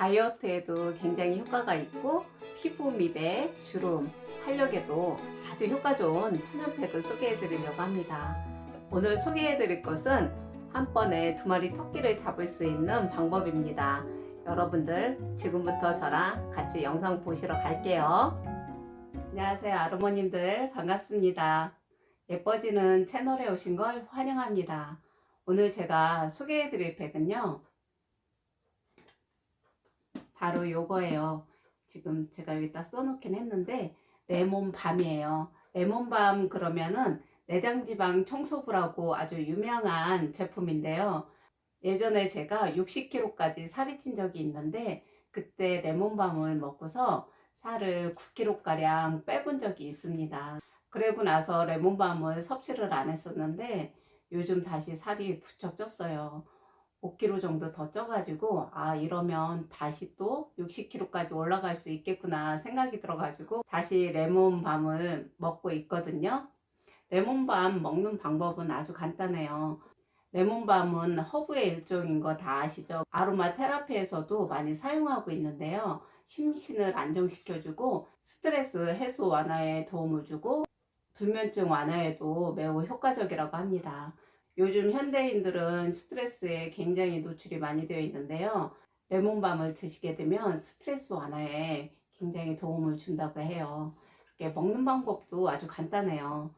다이어트에도 굉장히 효과가 있고 피부 미백, 주름, 활력에도 아주 효과 좋은 천연팩을 소개해 드리려고 합니다. 오늘 소개해 드릴 것은 한 번에 두 마리 토끼를 잡을 수 있는 방법입니다. 여러분들 지금부터 저랑 같이 영상 보시러 갈게요. 안녕하세요 아르모님들 반갑습니다. 예뻐지는 채널에 오신 걸 환영합니다. 오늘 제가 소개해 드릴 팩은요. 바로 요거예요. 지금 제가 여기다 써놓긴 했는데 레몬밤이에요. 레몬밤 그러면은 내장지방 청소부라고 아주 유명한 제품인데요. 예전에 제가 60kg까지 살이 찐 적이 있는데 그때 레몬밤을 먹고서 살을 9kg가량 빼본 적이 있습니다. 그러고 나서 레몬밤을 섭취를 안 했었는데 요즘 다시 살이 부쩍 쪘어요. 5kg 정도 더 쪄가지고 아 이러면 다시 또 60kg까지 올라갈 수 있겠구나 생각이 들어가지고 다시 레몬밤을 먹고 있거든요. 레몬밤 먹는 방법은 아주 간단해요. 레몬밤은 허브의 일종인 거 다 아시죠? 아로마 테라피에서도 많이 사용하고 있는데요. 심신을 안정시켜주고 스트레스 해소 완화에 도움을 주고 불면증 완화에도 매우 효과적이라고 합니다. 요즘 현대인들은 스트레스에 굉장히 노출이 많이 되어 있는데요. 레몬밤을 드시게 되면 스트레스 완화에 굉장히 도움을 준다고 해요. 이렇게 먹는 방법도 아주 간단해요.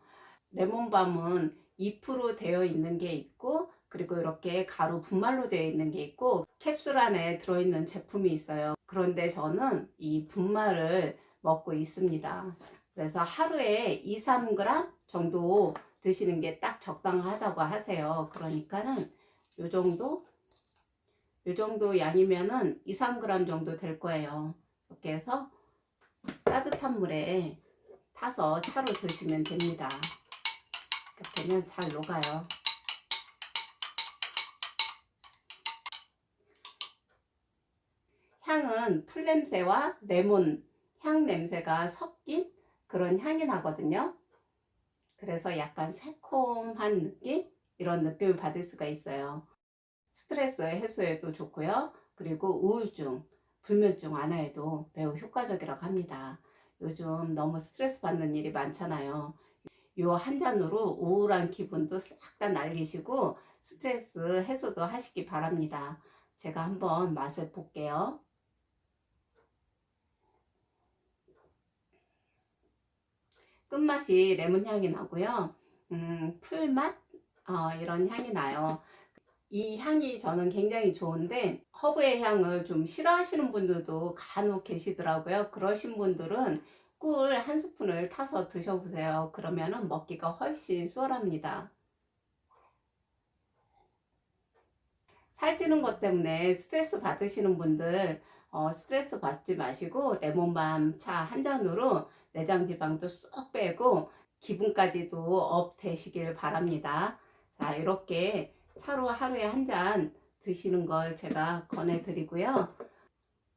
레몬밤은 2% 되어 있는 게 있고 그리고 이렇게 가루 분말로 되어 있는 게 있고 캡슐 안에 들어있는 제품이 있어요. 그런데 저는 이 분말을 먹고 있습니다. 그래서 하루에 2, 3g 정도 드시는 게 딱 적당하다고 하세요. 그러니까는 요 정도 요 정도 양이면은 2, 3g 정도 될 거예요. 이렇게 해서 따뜻한 물에 타서 차로 드시면 됩니다. 이렇게 하면 잘 녹아요. 향은 풀 냄새와 레몬 향 냄새가 섞인 그런 향이 나거든요. 그래서 약간 새콤한 느낌? 이런 느낌을 받을 수가 있어요. 스트레스 해소에도 좋고요. 그리고 우울증, 불면증 완화에도 매우 효과적이라고 합니다. 요즘 너무 스트레스 받는 일이 많잖아요. 요 한 잔으로 우울한 기분도 싹 다 날리시고 스트레스 해소도 하시기 바랍니다. 제가 한번 맛을 볼게요. 끝맛이 레몬 향이 나고요. 음, 풀맛 어, 이런 향이 나요. 이 향이 저는 굉장히 좋은데 허브의 향을 좀 싫어하시는 분들도 간혹 계시더라고요. 그러신 분들은 꿀 한 스푼을 타서 드셔보세요. 그러면은 먹기가 훨씬 수월합니다. 살찌는 것 때문에 스트레스 받으시는 분들 어, 스트레스 받지 마시고 레몬밤 차 한 잔으로 내장 지방도 쏙 빼고 기분까지도 업 되시길 바랍니다. 자, 이렇게 차로 하루에 한 잔 드시는 걸 제가 권해 드리고요.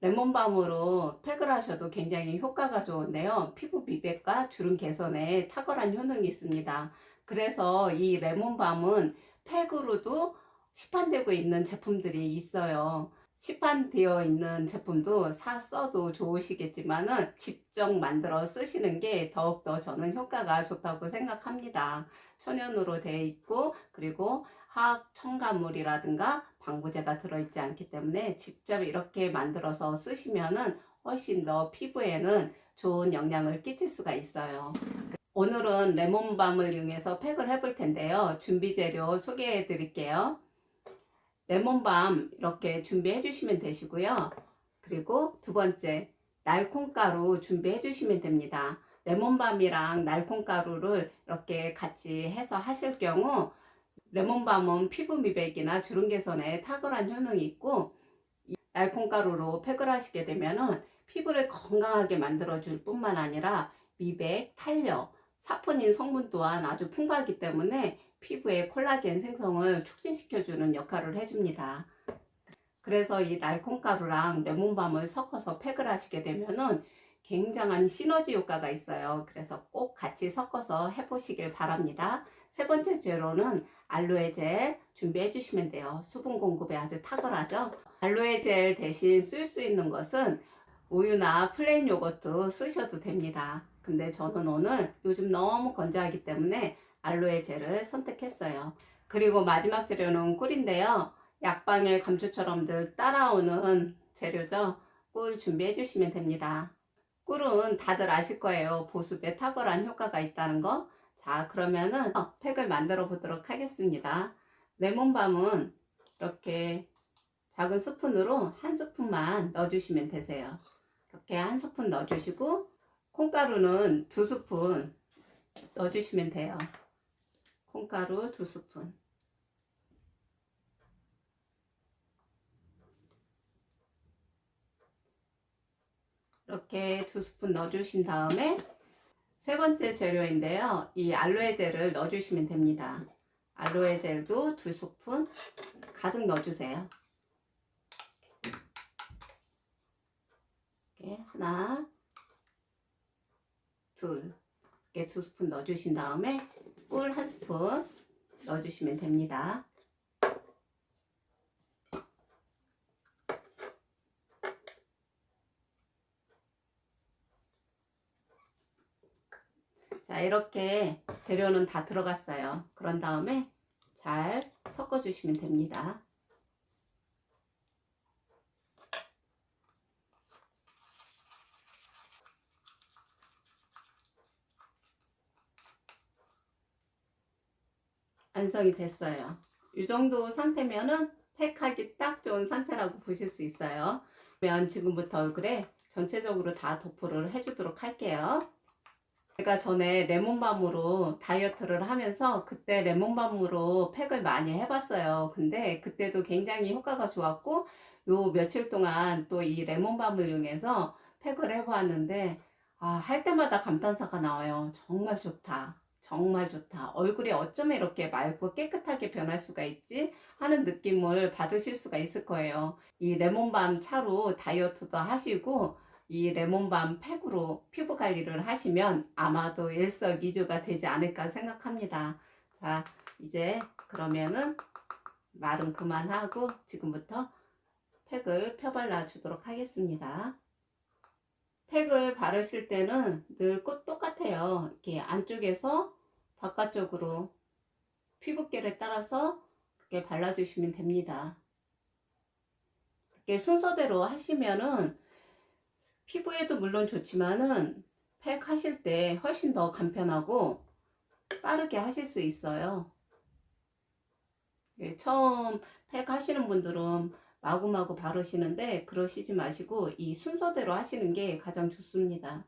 레몬밤으로 팩을 하셔도 굉장히 효과가 좋은데요. 피부 미백과 주름 개선에 탁월한 효능이 있습니다. 그래서 이 레몬밤은 팩으로도 시판되고 있는 제품들이 있어요. 시판되어 있는 제품도 사 써도 좋으시겠지만은 직접 만들어 쓰시는 게 더욱더 저는 효과가 좋다고 생각합니다. 천연으로 되어 있고 그리고 화학 첨가물이라든가 방부제가 들어있지 않기 때문에 직접 이렇게 만들어서 쓰시면은 훨씬 더 피부에는 좋은 영향을 끼칠 수가 있어요. 오늘은 레몬밤을 이용해서 팩을 해볼 텐데요. 준비 재료 소개해 드릴게요. 레몬밤 이렇게 준비해 주시면 되시고요. 그리고 두 번째 날콩가루 준비해 주시면 됩니다. 레몬밤이랑 날콩가루를 이렇게 같이 해서 하실 경우 레몬밤은 피부 미백이나 주름 개선에 탁월한 효능이 있고 날콩가루로 팩을 하시게 되면은 피부를 건강하게 만들어 줄 뿐만 아니라 미백, 탄력, 사포닌 성분 또한 아주 풍부하기 때문에 피부의 콜라겐 생성을 촉진시켜주는 역할을 해줍니다. 그래서 이 날콩가루랑 레몬밤을 섞어서 팩을 하시게 되면은 굉장한 시너지 효과가 있어요. 그래서 꼭 같이 섞어서 해보시길 바랍니다. 세 번째 재료는 알로에 젤 준비해 주시면 돼요. 수분 공급에 아주 탁월하죠. 알로에 젤 대신 쓸 수 있는 것은 우유나 플레인 요거트 쓰셔도 됩니다. 근데 저는 오늘 요즘 너무 건조하기 때문에 알로에 젤을 선택했어요. 그리고 마지막 재료는 꿀인데요. 약방의 감초처럼들 따라오는 재료죠. 꿀 준비해 주시면 됩니다. 꿀은 다들 아실 거예요. 보습에 탁월한 효과가 있다는 거. 자, 그러면은 어, 팩을 만들어 보도록 하겠습니다. 레몬밤은 이렇게 작은 스푼으로 한 스푼만 넣어주시면 되세요. 이렇게 한 스푼 넣어주시고 콩가루는 두 스푼 넣어주시면 돼요. 콩가루 두 스푼. 이렇게 두 스푼 넣어주신 다음에 세 번째 재료인데요. 이 알로에 젤을 넣어주시면 됩니다. 알로에 젤도 두 스푼 가득 넣어주세요. 이렇게 하나, 둘, 이렇게 두 스푼 넣어주신 다음에 꿀 한 스푼 넣어주시면 됩니다. 자, 이렇게 재료는 다 들어갔어요. 그런 다음에 잘 섞어주시면 됩니다. 완성이 됐어요. 이 정도 상태면은 팩하기 딱 좋은 상태라고 보실 수 있어요. 그러면 지금부터 얼굴에 전체적으로 다 도포를 해주도록 할게요. 제가 전에 레몬밤으로 다이어트를 하면서 그때 레몬밤으로 팩을 많이 해봤어요. 근데 그때도 굉장히 효과가 좋았고 요 며칠 동안 또 이 레몬밤을 이용해서 팩을 해보았는데 아, 할 때마다 감탄사가 나와요. 정말 좋다. 정말 좋다. 얼굴이 어쩌면 이렇게 맑고 깨끗하게 변할 수가 있지? 하는 느낌을 받으실 수가 있을 거예요. 이 레몬밤 차로 다이어트도 하시고 이 레몬밤 팩으로 피부 관리를 하시면 아마도 일석이조가 되지 않을까 생각합니다. 자, 이제 그러면은 말은 그만하고 지금부터 팩을 펴발라 주도록 하겠습니다. 팩을 바르실 때는 늘꼭 똑같아요. 이렇게 안쪽에서 바깥쪽으로 피부결에 따라서 이렇게 발라주시면 됩니다. 이렇게 순서대로 하시면은 피부에도 물론 좋지만은 팩 하실 때 훨씬 더 간편하고 빠르게 하실 수 있어요. 예, 처음 팩 하시는 분들은 마구마구 바르시는데 그러시지 마시고 이 순서대로 하시는 게 가장 좋습니다.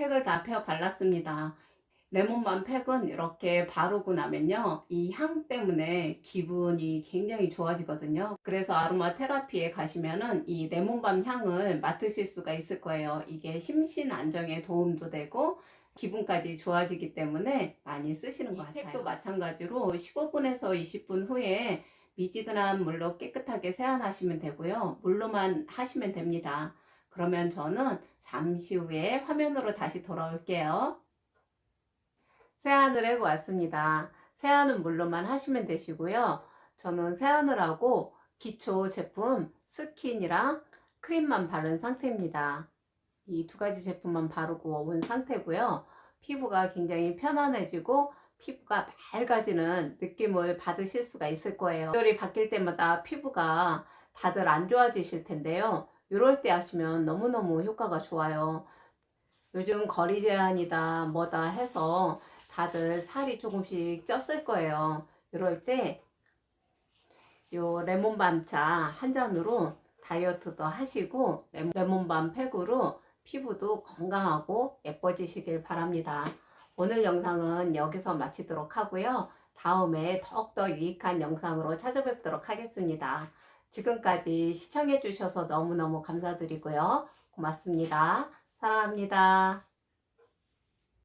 팩을 다 펴 발랐습니다. 레몬밤 팩은 이렇게 바르고 나면요. 이 향 때문에 기분이 굉장히 좋아지거든요. 그래서 아로마 테라피에 가시면은 이 레몬밤 향을 맡으실 수가 있을 거예요. 이게 심신 안정에 도움도 되고 기분까지 좋아지기 때문에 많이 쓰시는 것 같아요. 팩도 마찬가지로 15분에서 20분 후에 미지근한 물로 깨끗하게 세안하시면 되고요. 물로만 하시면 됩니다. 그러면 저는 잠시 후에 화면으로 다시 돌아올게요. 하고 왔습니다. 세안은 물로만 하시면 되시고요. 저는 세안을 하고 기초 제품 스킨이랑 크림만 바른 상태입니다. 이 두 가지 제품만 바르고 온 상태고요. 피부가 굉장히 편안해지고 피부가 맑아지는 느낌을 받으실 수가 있을 거예요. 계절이 바뀔 때마다 피부가 다들 안 좋아지실 텐데요. 이럴 때 하시면 너무너무 효과가 좋아요. 요즘 거리 제한이다 뭐다 해서 다들 살이 조금씩 쪘을 거예요. 이럴 때 요 레몬밤차 한 잔으로 다이어트도 하시고 레몬밤 팩으로 피부도 건강하고 예뻐지시길 바랍니다. 오늘 영상은 여기서 마치도록 하고요. 다음에 더욱더 유익한 영상으로 찾아뵙도록 하겠습니다. 지금까지 시청해 주셔서 너무너무 감사드리고요. 고맙습니다. 사랑합니다.